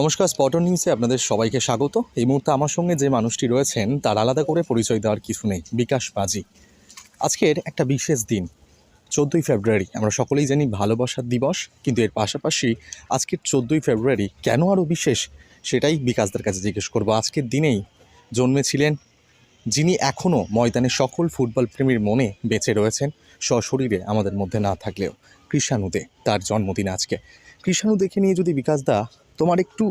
নমস্কার, স্পটন নিউজে আপনাদের সবাইকে স্বাগত। এই মুহূর্তে আমার সঙ্গে যে মানুষটি রয়েছেন, তার আলাদা করে পরিচয় দেওয়ার কিছু নেই, বিকাশ বাজি। আজকের একটা বিশেষ দিন, চোদ্দোই ফেব্রুয়ারি। আমরা সকলেই জানি ভালোবাসার দিবস, কিন্তু এর পাশাপাশি আজকের চোদ্দোই ফেব্রুয়ারি কেন আরও বিশেষ, সেটাই বিকাশদের কাছে জিজ্ঞেস করব। আজকের দিনেই জন্মেছিলেন যিনি এখনও ময়দানে সকল ফুটবল প্রেমীর মনে বেঁচে রয়েছেন, সশরীরে আমাদের মধ্যে না থাকলেও কৃষাণুদে তার জন্মদিন আজকে। কৃষাণু দেখে নিয়ে যদি বিকাশ দা তোমার একটু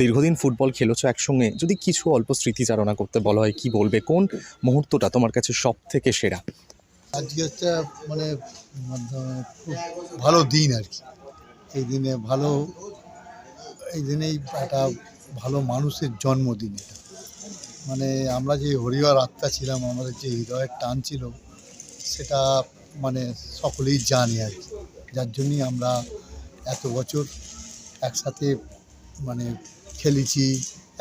দীর্ঘদিন ফুটবল খেলেছো একসঙ্গে, যদি কিছু অল্প স্মৃতিচারণা করতে বলা হয়, কি বলবে? কোন মুহূর্তটা তোমার কাছে সব থেকে সেরা? আজকে একটা মানে ভালো দিন আর কি। এই দিনে ভালো, এই দিনেই একটা ভালো মানুষের জন্মদিন এটা। মানে আমরা যে হরিহর আত্মা ছিলাম, আমাদের যে হৃদয়ের টান ছিল, সেটা মানে সকলেই জানে আর কি। যার জন্যই আমরা এত বছর একসাথে মানে খেলেছি,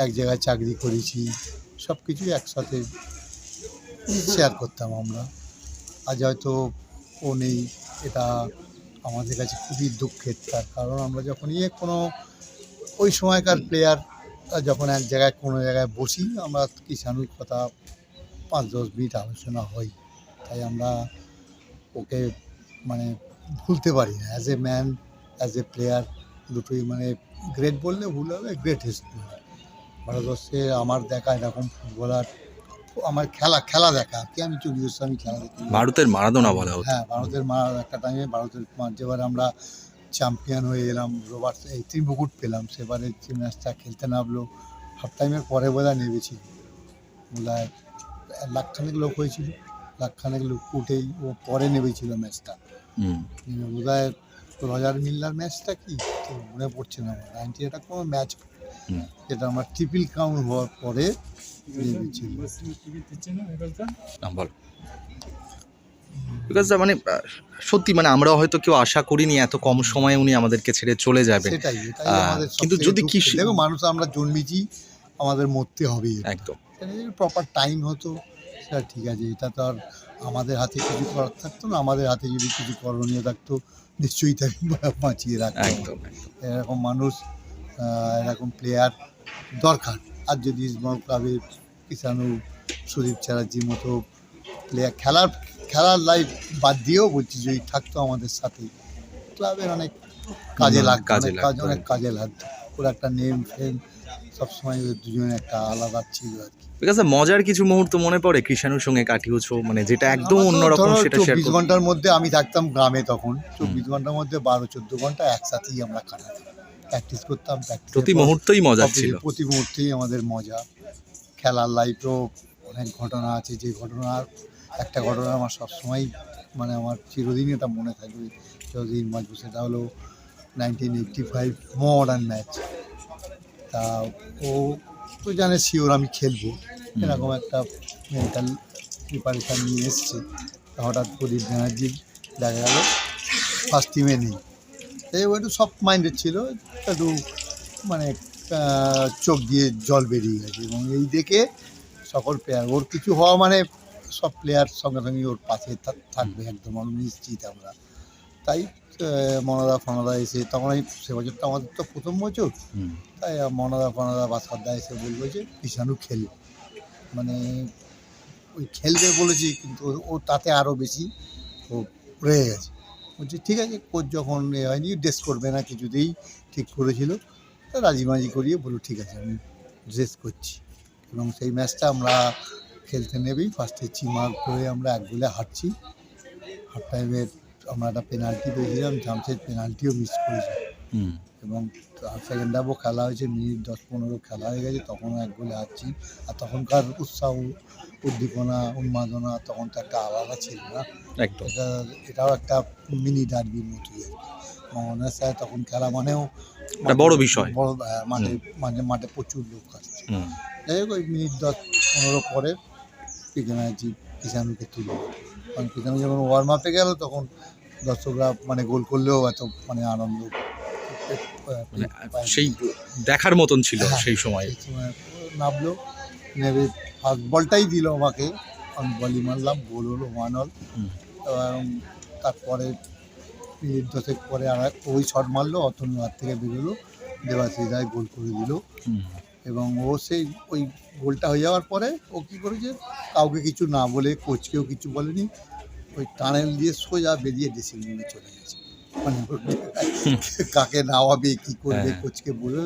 এক জায়গায় চাকরি করেছি সব কিছুই একসাথে শেয়ার করতাম আমরা। আজ হয়তো ও নেই, এটা আমাদের কাছে খুবই দুঃখের, তার কারণ আমরা যখন ইয়ে কোনো, ওই সময়কার প্লেয়ার যখন এক জায়গায় কোনো জায়গায় বসি, আমরা কিষাণুর কথা পাঁচ দশ মিনিট আলোচনা হই তাই আমরা ওকে মানে ভুলতে পারি না as a man as a player দুটোই মানে গ্রেট বললে ভুল হবে গ্রেট গ্রেটেস্ট ভারতবর্ষে আমার দেখা এরকম ফুটবলার আমার খেলা খেলা দেখা। আর কি আমি চল্লিশ আমি খেলা দেখি ভারতের মারাদোনা বলা হ্যাঁ ভারতের মা একটা টাইমে ভারতের যেবার আমরা চ্যাম্পিয়ন হয়ে এলাম রোবার এই ত্রিমুকুট পেলাম সেবারে যে ম্যাচটা খেলতে নামলো হাফ টাইমের পরে বোধহয় নেমেছিল বোধহয় লাখখানেক লোক হয়েছিল লাখখানেক লোক উঠেই ও পরে নেমেছিল ম্যাচটা। বোধহয় রজার মিল্লার ম্যাচটা কি? মনে পড়ছে না আমার। নাইনটি এটা কোনো ম্যাচ। যেটা আমার ট্রিপল কাউন্ট হওয়ার পরে বিকজ মানে সত্যি মানে আমরাও হয়তো কেউ আশা করিনি এত কম সময়ে উনি আমাদেরকে ছেড়ে চলে যাবেন। আমাদের কিন্তু যদি দেখো মানুষ আমরা জন্মেছি আমাদের মরতে হবে একদম। প্রপার টাইম হতো সেটা ঠিক আছে এটা তো আর আমাদের হাতে কিছু করার থাকতো না আমাদের হাতে যদি কিছু করণীয় থাকতো নিশ্চয়ই তাকে বাঁচিয়ে রাখতো এরকম মানুষ এরকম প্লেয়ার দরকার। আর যদি ইসমাল ক্লাবের কিষাণু সুদীপ চ্যাটার্জির মতো প্লেয়ার খেলার খেলার লাইফ বাদ দিয়েও বলছি যদি থাকতো আমাদের সাথে ক্লাবের অনেক কাজে লাগতো কাজে অনেক কাজ লাগতো। ওর একটা নেম ফেম সবসময় ওদের দুজনে একটা আলাদা ছিল আর কি। বিকজ মজার কিছু মুহূর্ত মনে পড়ে কৃষাণুর সঙ্গে কাটিয়েছো মানে যেটা একদম অন্যরকম সেটা শেয়ার চব্বিশ ঘণ্টার মধ্যে আমি থাকতাম গ্রামে তখন চব্বিশ ঘণ্টার মধ্যে বারো চোদ্দ ঘণ্টা একসাথেই আমরা কাটাতাম। প্র্যাকটিস করতাম প্রতি মুহূর্তই প্রতি- ছিল। প্রতি মুহূর্তেই আমাদের মজা। খেলার লাইফেও অনেক ঘটনা আছে যে ঘটনার একটা ঘটনা আমার সবসময় মানে আমার চিরদিন এটা মনে থাকবে। চিরদিন বাঁচবো সেটা হলো nineteen eighty five modern match তা ও তো জানে শিওর আমি খেলব। এরকম একটা মেন্টাল প্রিপারেশান নিয়ে এসছে। হঠাৎ প্রদীপ ব্যানার্জি দেখা গেল ফার্স্ট টিমে নেই। তাই ও একটু সফট মাইন্ডেড ছিল একটু মানে চোখ দিয়ে জল বেরিয়ে গেছে এবং এই দেখে সকল প্লেয়ার ওর কিছু হওয়া মানে সব প্লেয়ার সঙ্গে সঙ্গে ওর পাশে থাকবে একদম নিশ্চিত আমরা। তাই মনদা ফনদা এসে তখন এই সে বছর তো আমাদের তো প্রথম বছর। তাই মনদা ফনদা বা সর্দা এসে বলল যে কিষাণু খেলবে মানে ওই খেলবে বলেছি কিন্তু ও- তাতে আরও বেশি ও রয়ে গেছে। বলছি ঠিক আছে কোচ যখন এ হয়নি ড্রেস করবে না কিছুতেই ঠিক করেছিল। তা রাজিমাজি করিয়ে বলল ঠিক আছে আমি ড্রেস করছি। এবং সেই ম্যাচটা আমরা খেলতে নেবেই ফার্স্টে চিমার করে আমরা এক গোলে হারছি। হাফ টাইমের আমরা একটা পেনাল্টি পেয়েছিলাম জামশেদ পেনাল্টিও মিস করেছি। হুম। এবং সেকেন্ড হাফও খেলা হয়েছে মিনিট দশ পনেরো খেলা হয়ে গেছে তখনও এক গোলে হারছি আর তখনকার উৎসাহ উদ্দীপনা উন্মাদনা তখন তো একটা আলাদা ছিল না। এটা এটাও একটা মিনি ডার্বির মতোই আর কি। স্যার তখন খেলা মানেও বড় বিষয়। বড় মাঠে মাঝে মাঠে প্রচুর লোক আসছে যাই হোক ওই মিনিট দশ পনেরো পরে পিকেনার্জি কিষানুকে তুলল কারণ কিষানু যখন ওয়ার্ম আপে গেল তখন দর্শকরা মানে গোল করলেও এত মানে আনন্দ। মানে সেই দেখার মতন ছিল হ্যাঁ, সেই সময়। নামলো নেবে ফার্স্ট বলটাই দিল আমাকে। আমি বলি মারলাম গোল হলো ওয়ান অল হুম। এবং তারপরে মিনিট দশেক পরে আর ওই শট মারলো অতনু হাত থেকে বেরোলো দেবাশিস রায় গোল করে দিল। এবং ও সেই ওই গোলটা হয়ে যাওয়ার পরে ও কী করেছে? কাউকে কিছু না বলে কোচকেও কিছু বলেনি। ওই টানেল দিয়ে সোজা বেরিয়ে ড্রেসিং রুমে চলে গেছে। মানে কাকে নাওয়াবে কী করবে হ্যাঁ। কোচকে বলে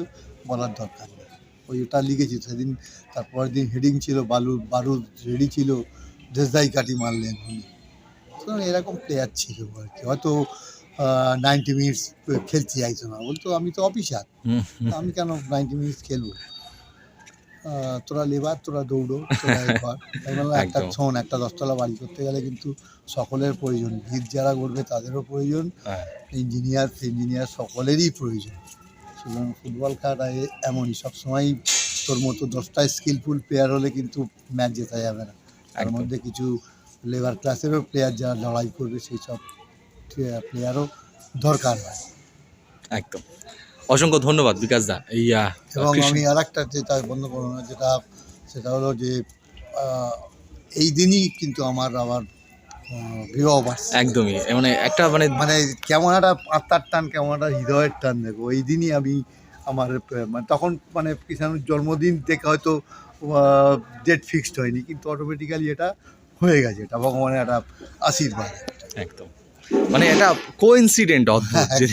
বলার দরকার নেই। ওই ওটা লিখেছি সেদিন তারপরের দিন হেডিং ছিল বালু বারুদ রেডি ছিল দেশদাই কাটি মারলেন উনি। সুতরাং এরকম প্লেয়ার ছিল আর কি। হয়তো নাইনটি মিনিটস খেলতে চাইতো না। বলতো আমি তো অফিসার আমি কেন নাইনটি মিনিটস খেলব? তোরা লেবার তোরা দৌড়ো তোরা একটা। শোন একটা দশতলা বাড়ি করতে গেলে কিন্তু সকলের প্রয়োজন। ভিত যারা করবে তাদেরও প্রয়োজন। হ্যাঁ, ইঞ্জিনিয়ার ইঞ্জিনিয়ার সকলেরই প্রয়োজন। সুতরাং ফুটবল খেলাটা এমনই। সবসময় তোর মতো দশটা স্কিলফুল প্লেয়ার হলে কিন্তু ম্যাচ জেতা যাবে না। তার মধ্যে কিছু লেবার ক্লাসেরও প্লেয়ার যারা লড়াই করবে সেই সব প্লেয়ারও দরকার হয়। একদম। অসংখ্য ধন্যবাদ বিকাশ দা। ইয়া এবং আমি আর একটা যেটা বন্ধ করব না যেটা সেটা হলো যে এই দিনই কিন্তু আমার আবার বিবাহ একদমই মানে একটা মানে মানে কেমন একটা আত্মার টান কেমন একটা হৃদয়ের টান দেখো এই দিনই আমি আমার মানে তখন মানে কিষাণুর জন্মদিন থেকে হয়তো ডেট ফিক্সড হয়নি কিন্তু অটোমেটিক্যালি এটা হয়ে গেছে এটা ভগবানের একটা আশীর্বাদ। একদম। মানে এটা কোইন্সিডেন্ট অদ্ভুত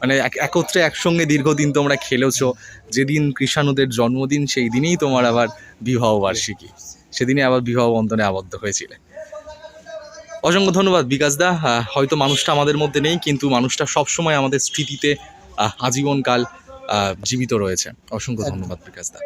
মানে একত্রে একসঙ্গে দীর্ঘদিন তোমরা খেলেছো। যেদিন কৃষাণুদের জন্মদিন সেই দিনেই তোমার আবার বিবাহ বার্ষিকী। সেদিনে আবার বিবাহ বন্ধনে আবদ্ধ হয়েছিলে। অসংখ্য ধন্যবাদ বিকাশ দা। হয়তো মানুষটা আমাদের মধ্যে নেই কিন্তু মানুষটা সবসময় আমাদের স্মৃতিতে আহ, আজীবনকাল আহ, জীবিত রয়েছে। অসংখ্য ধন্যবাদ বিকাশ দা।